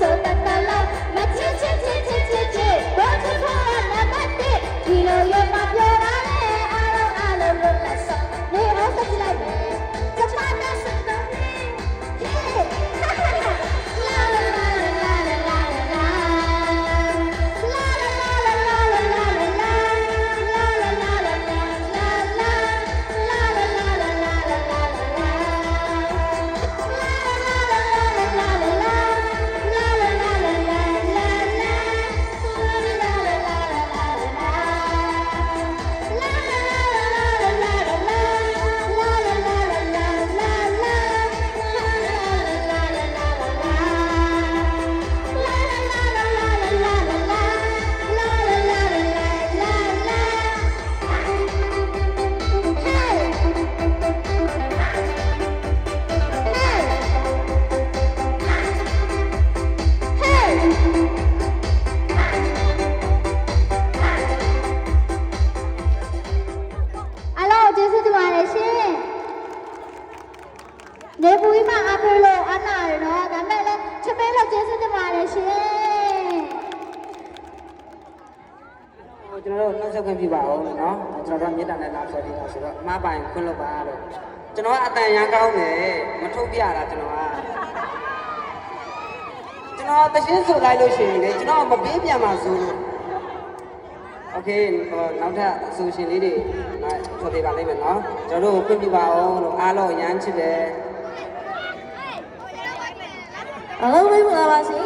so ပါတယ်ရှင်။နေပူကြီးမအဖေလို့အနာရနော်ဒါမဲ့လည်းချမဲလို့ကျေးဇူးတင်ပါတယ်ရှင်။ကျွန်တော်တို့နှုတ်ဆက်ခွင့်ပြုပါအောင်လို့နော်ကျွန်တော်တို့မြေတ္တာနဲ့လာဆိုပြီးတော့ဆိုတော့အမပိုင်ခွင့်လုပ်ပါလို့ကျွန်တော်ကအတန်ရန်ကောင်းတယ်မထုတ်ပြတာကျွန်တော်ကကျွန်တော်တရှင်းဆိုလိုက်လို့ရှိရင်လေကျွန်တော်မပေးပြန်ပါဘူး โอเคဟိုနောက်ထပ်အဆိုရှင်လေးတွေနော်ခေါ်ပြပါလိမ့်မယ်နော်ကျွန်တော်တို့ခွင့်ပြုပါအောင်လို့အားလုံးရမ်းချစ်တယ် အားလုံးပဲမလာပါစေ